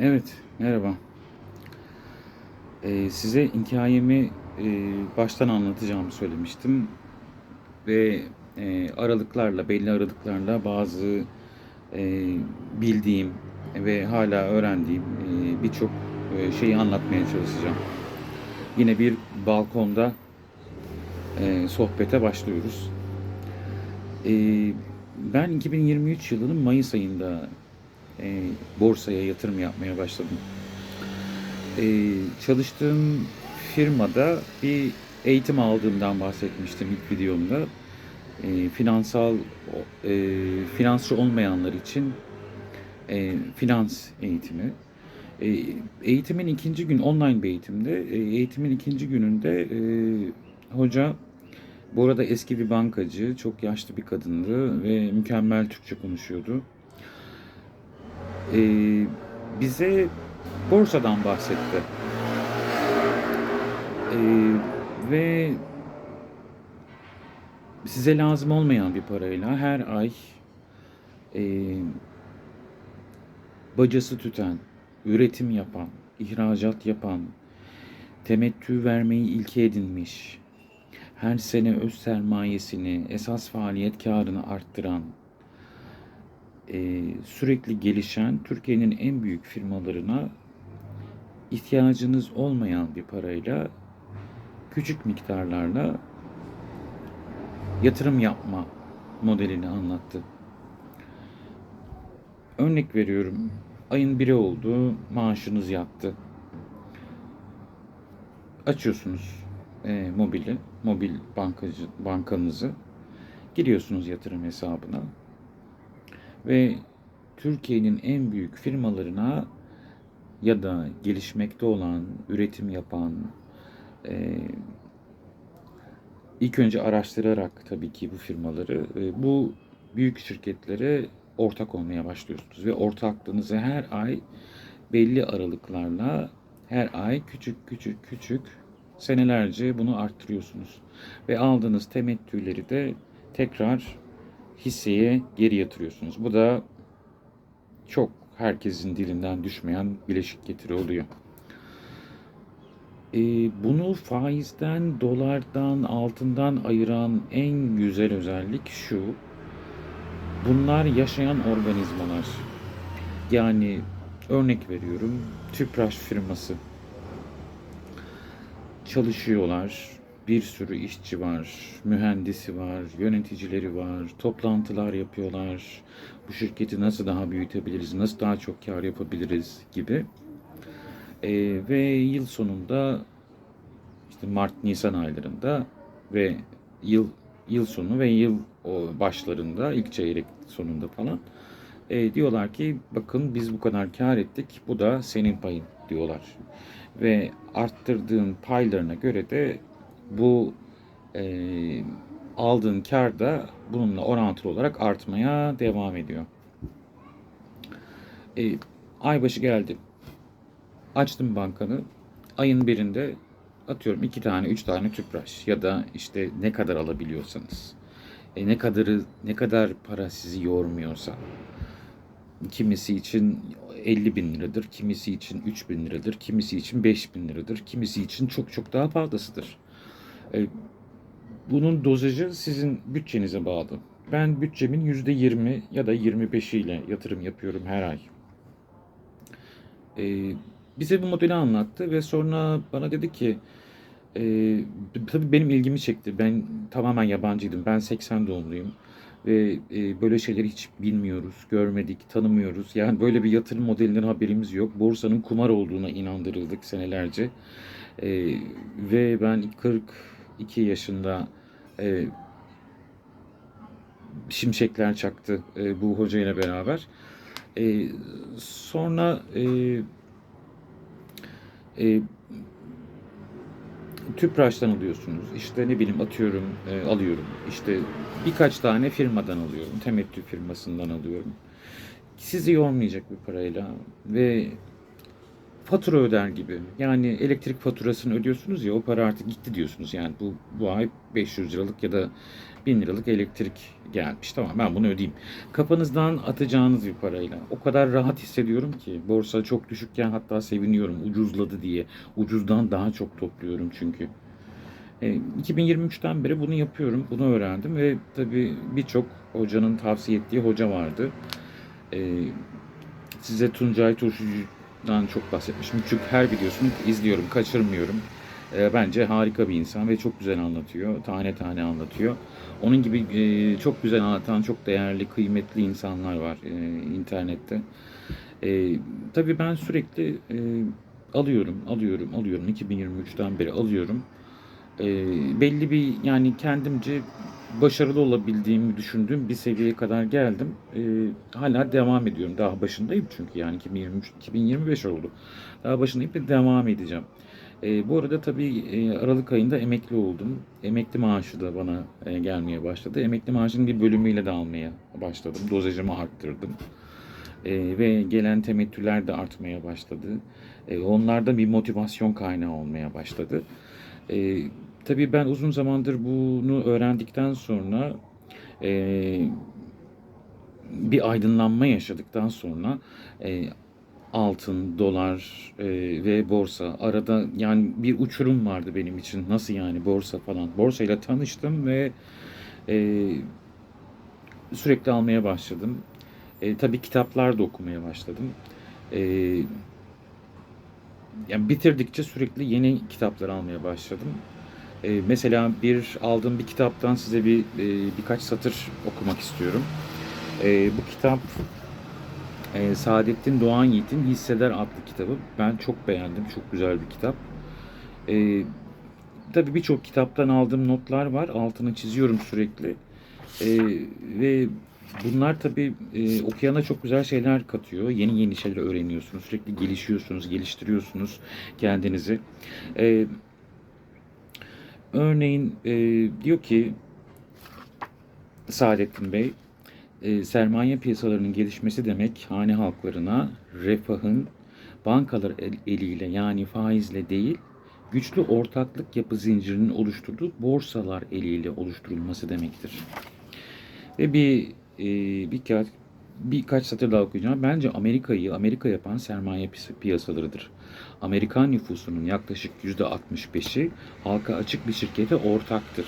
Evet, merhaba. Ee, size hikayemi e, baştan anlatacağımı söylemiştim ve e, aralıklarla, belli aralıklarla bazı e, bildiğim ve hala öğrendiğim e, birçok e, şeyi anlatmaya çalışacağım. Yine bir balkonda e, sohbete başlıyoruz. E, ben 2023 yılının Mayıs ayında e, borsaya yatırım yapmaya başladım. E, çalıştığım firmada bir eğitim aldığımdan bahsetmiştim ilk videomda. E, finansal e, finansçı olmayanlar için e, finans eğitimi. E, eğitimin ikinci gün online bir eğitimde. E, eğitimin ikinci gününde e, hoca bu arada eski bir bankacı, çok yaşlı bir kadındı ve mükemmel Türkçe konuşuyordu. Ee, bize borsadan bahsetti. Ee, ve size lazım olmayan bir parayla her ay e, bacası tüten, üretim yapan, ihracat yapan, temettü vermeyi ilke edinmiş, her sene öz sermayesini, esas faaliyet karını arttıran, e, sürekli gelişen Türkiye'nin en büyük firmalarına ihtiyacınız olmayan bir parayla küçük miktarlarla yatırım yapma modelini anlattı. Örnek veriyorum. Ayın biri oldu, maaşınız yattı. Açıyorsunuz e, mobili, mobil bankacı bankanızı. Giriyorsunuz yatırım hesabına ve Türkiye'nin en büyük firmalarına ya da gelişmekte olan, üretim yapan, e, ilk önce araştırarak tabii ki bu firmaları, e, bu büyük şirketlere ortak olmaya başlıyorsunuz. Ve ortaklığınızı her ay belli aralıklarla her ay küçük küçük küçük senelerce bunu arttırıyorsunuz. Ve aldığınız temettüleri de tekrar hisseye geri yatırıyorsunuz. Bu da çok herkesin dilinden düşmeyen bileşik getiri oluyor. Ee, bunu faizden, dolardan, altından ayıran en güzel özellik şu. Bunlar yaşayan organizmalar. Yani örnek veriyorum Tüpraş firması. Çalışıyorlar, bir sürü işçi var, mühendisi var, yöneticileri var, toplantılar yapıyorlar. Bu şirketi nasıl daha büyütebiliriz, nasıl daha çok kar yapabiliriz gibi. Ee, ve yıl sonunda işte Mart Nisan aylarında ve yıl yıl sonu ve yıl başlarında ilk çeyrek sonunda falan e, diyorlar ki bakın biz bu kadar kar ettik bu da senin payın diyorlar. Ve arttırdığın paylarına göre de bu e, aldığın kar da bununla orantılı olarak artmaya devam ediyor. E, ay başı geldi. Açtım bankanı. Ayın birinde atıyorum iki tane, üç tane tüpraş ya da işte ne kadar alabiliyorsanız. E, ne kadarı, ne kadar para sizi yormuyorsa. Kimisi için 50 bin liradır, kimisi için 3 bin liradır, kimisi için 5 bin liradır, kimisi için çok çok daha fazlasıdır. E, bunun dozajı sizin bütçenize bağlı. Ben bütçemin %20 ya da 25 ile yatırım yapıyorum her ay. E, bize bu modeli anlattı ve sonra bana dedi ki e, tabii benim ilgimi çekti. Ben tamamen yabancıydım. Ben 80 doğumluyum ve e, böyle şeyleri hiç bilmiyoruz, görmedik, tanımıyoruz. Yani böyle bir yatırım modelinden haberimiz yok. Borsanın kumar olduğuna inandırıldık senelerce. E, ve ben 42 yaşında e, şimşekler çaktı e, bu hocayla beraber. E, sonra e, e, Tüpraş'tan alıyorsunuz. İşte ne bileyim atıyorum e, alıyorum. İşte birkaç tane firmadan alıyorum. Temettü firmasından alıyorum. Sizi yormayacak bir parayla ve fatura öder gibi. Yani elektrik faturasını ödüyorsunuz ya o para artık gitti diyorsunuz. Yani bu, bu ay 500 liralık ya da 1000 liralık elektrik gelmiş. Tamam ben bunu ödeyeyim. Kafanızdan atacağınız bir parayla. O kadar rahat hissediyorum ki. Borsa çok düşükken hatta seviniyorum ucuzladı diye. Ucuzdan daha çok topluyorum çünkü. E, 2023'ten beri bunu yapıyorum. Bunu öğrendim ve tabii birçok hocanın tavsiye ettiği hoca vardı. E, size Tuncay Turşucu'dan çok bahsetmişim. Çünkü her videosunu izliyorum, kaçırmıyorum. E, bence harika bir insan ve çok güzel anlatıyor. Tane tane anlatıyor. Onun gibi e, çok güzel anlatan, çok değerli, kıymetli insanlar var e, internette. E, tabii ben sürekli e, alıyorum, alıyorum, alıyorum. 2023'ten beri alıyorum. E, belli bir yani kendimce başarılı olabildiğimi düşündüğüm bir seviyeye kadar geldim. E, hala devam ediyorum. Daha başındayım çünkü yani 2023, 2025 oldu. Daha başındayım ve devam edeceğim. E, bu arada tabii e, Aralık ayında emekli oldum. Emekli maaşı da bana e, gelmeye başladı. Emekli maaşının bir bölümüyle de almaya başladım. Dozajımı arttırdım. E, ve gelen temettüler de artmaya başladı. E, onlarda bir motivasyon kaynağı olmaya başladı. E, tabii ben uzun zamandır bunu öğrendikten sonra e, bir aydınlanma yaşadıktan sonra e, altın, dolar e, ve borsa arada yani bir uçurum vardı benim için. Nasıl yani borsa falan. Borsayla tanıştım ve e, sürekli almaya başladım. E, tabii kitaplar da okumaya başladım. E, yani bitirdikçe sürekli yeni kitaplar almaya başladım. E, mesela bir aldığım bir kitaptan size bir e, birkaç satır okumak istiyorum. E, bu kitap Saadettin Doğan Yiğit'in Hisseder adlı kitabı. Ben çok beğendim. Çok güzel bir kitap. Tabii birçok kitaptan aldığım notlar var. Altını çiziyorum sürekli. Ve bunlar tabii e, okuyana çok güzel şeyler katıyor. Yeni yeni şeyler öğreniyorsunuz. Sürekli gelişiyorsunuz, geliştiriyorsunuz kendinizi. E, örneğin e, diyor ki Saadettin Bey, e, sermaye piyasalarının gelişmesi demek hane halklarına refahın bankalar el- eliyle yani faizle değil güçlü ortaklık yapı zincirinin oluşturduğu borsalar eliyle oluşturulması demektir. Ve bir e, birkaç birkaç satır daha okuyacağım. Bence Amerika'yı Amerika yapan sermaye piyasalarıdır. Amerikan nüfusunun yaklaşık %65'i halka açık bir şirkete ortaktır.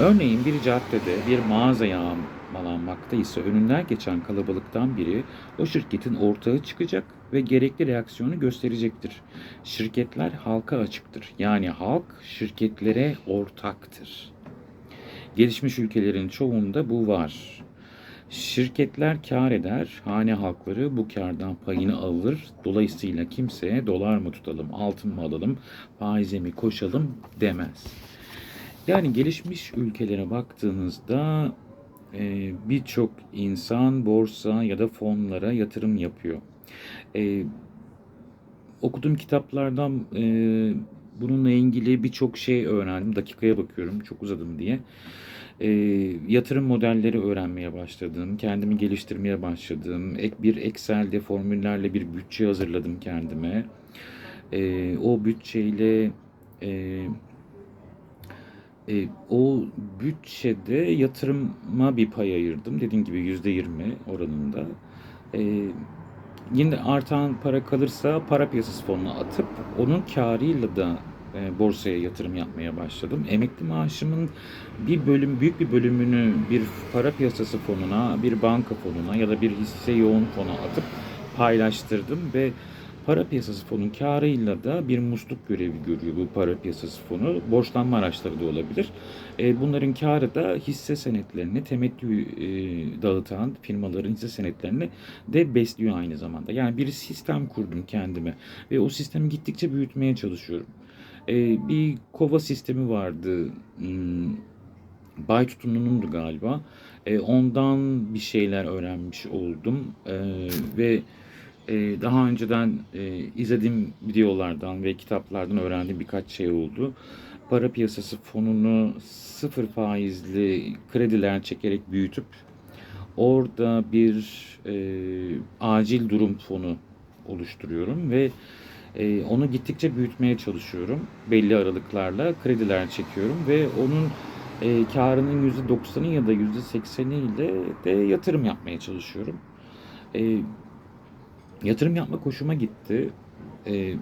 Örneğin bir caddede bir mağaza yağmalanmakta ise önünden geçen kalabalıktan biri o şirketin ortağı çıkacak ve gerekli reaksiyonu gösterecektir. Şirketler halka açıktır. Yani halk şirketlere ortaktır. Gelişmiş ülkelerin çoğunda bu var. Şirketler kar eder, hane halkları bu kardan payını alır. Dolayısıyla kimseye dolar mı tutalım, altın mı alalım, faize mi koşalım demez. Yani gelişmiş ülkelere baktığınızda e, birçok insan borsa ya da fonlara yatırım yapıyor. E, okuduğum kitaplardan e, bununla ilgili birçok şey öğrendim. Dakikaya bakıyorum çok uzadım diye. E, yatırım modelleri öğrenmeye başladım. Kendimi geliştirmeye başladım. Ek bir Excel'de formüllerle bir bütçe hazırladım kendime. E, o bütçeyle e, e, o bütçede yatırıma bir pay ayırdım. Dediğim gibi %20 oranında. E, yine artan para kalırsa para piyasası fonuna atıp onun karıyla da e, borsaya yatırım yapmaya başladım. Emekli maaşımın bir bölüm büyük bir bölümünü bir para piyasası fonuna, bir banka fonuna ya da bir hisse yoğun fona atıp paylaştırdım ve para piyasası fonun karıyla da bir musluk görevi görüyor bu para piyasası fonu. Borçlanma araçları da olabilir. E, bunların karı da hisse senetlerini temettü e, dağıtan firmaların hisse senetlerini de besliyor aynı zamanda. Yani bir sistem kurdum kendime ve o sistemi gittikçe büyütmeye çalışıyorum. E, bir kova sistemi vardı. Hmm, Bay Tutunlu'nundu galiba. E, ondan bir şeyler öğrenmiş oldum. E, ve e, daha önceden e, izlediğim videolardan ve kitaplardan öğrendiğim birkaç şey oldu. Para piyasası fonunu sıfır faizli krediler çekerek büyütüp orada bir e, acil durum fonu oluşturuyorum ve e, onu gittikçe büyütmeye çalışıyorum. Belli aralıklarla krediler çekiyorum ve onun e, karının %90'ı ya da %80'i ile de yatırım yapmaya çalışıyorum. E, yatırım yapmak hoşuma gitti. E,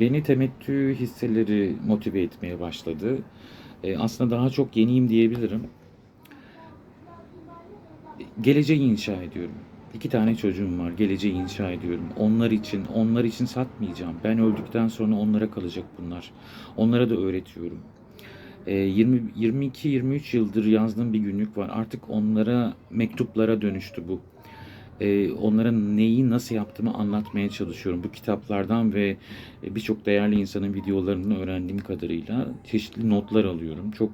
beni temettü hisseleri motive etmeye başladı. E, aslında daha çok yeniyim diyebilirim. Geleceği inşa ediyorum. İki tane çocuğum var. Geleceği inşa ediyorum. Onlar için, onlar için satmayacağım. Ben öldükten sonra onlara kalacak bunlar. Onlara da öğretiyorum. Ee, 20 22-23 yıldır yazdığım bir günlük var. Artık onlara mektuplara dönüştü bu. Ee, onlara neyi nasıl yaptığımı anlatmaya çalışıyorum. Bu kitaplardan ve birçok değerli insanın videolarından öğrendiğim kadarıyla çeşitli notlar alıyorum. Çok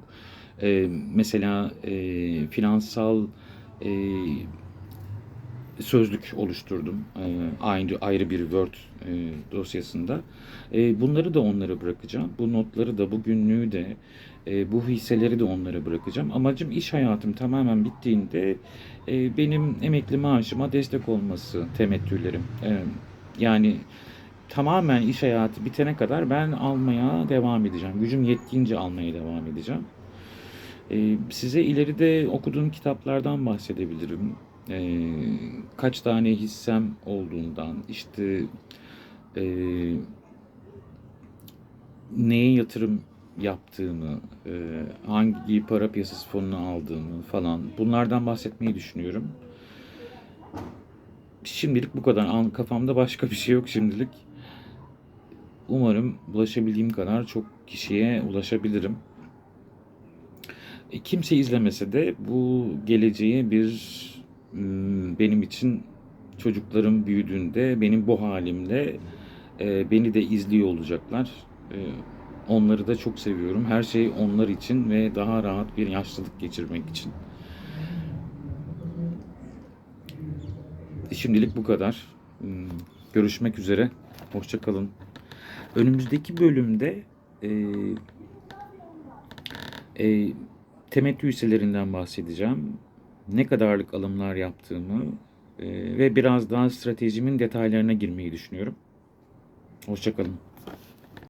e, mesela e, finansal e, sözlük oluşturdum. E, ayrı ayrı bir Word e, dosyasında. E, bunları da onlara bırakacağım. Bu notları da, bu günlüğü de, bu hisseleri de onlara bırakacağım. Amacım iş hayatım tamamen bittiğinde benim emekli maaşıma destek olması temettülerim. Yani tamamen iş hayatı bitene kadar ben almaya devam edeceğim. Gücüm yettiğince almaya devam edeceğim. Size ileride okuduğum kitaplardan bahsedebilirim. E, kaç tane hissem olduğundan, işte e, neye yatırım yaptığımı, e, hangi para piyasası fonunu aldığımı falan bunlardan bahsetmeyi düşünüyorum. Şimdilik bu kadar. Kafamda başka bir şey yok şimdilik. Umarım ulaşabildiğim kadar çok kişiye ulaşabilirim. E, Kimse izlemese de bu geleceğe bir benim için çocuklarım büyüdüğünde benim bu halimle e, beni de izliyor olacaklar. E, onları da çok seviyorum. Her şey onlar için ve daha rahat bir yaşlılık geçirmek için. Şimdilik bu kadar. Hmm, Görüşmek üzere. Hoşça kalın. Önümüzdeki bölümde e, e, temettü hisselerinden bahsedeceğim. Ne kadarlık alımlar yaptığımı e, ve biraz daha stratejimin detaylarına girmeyi düşünüyorum. Hoşçakalın.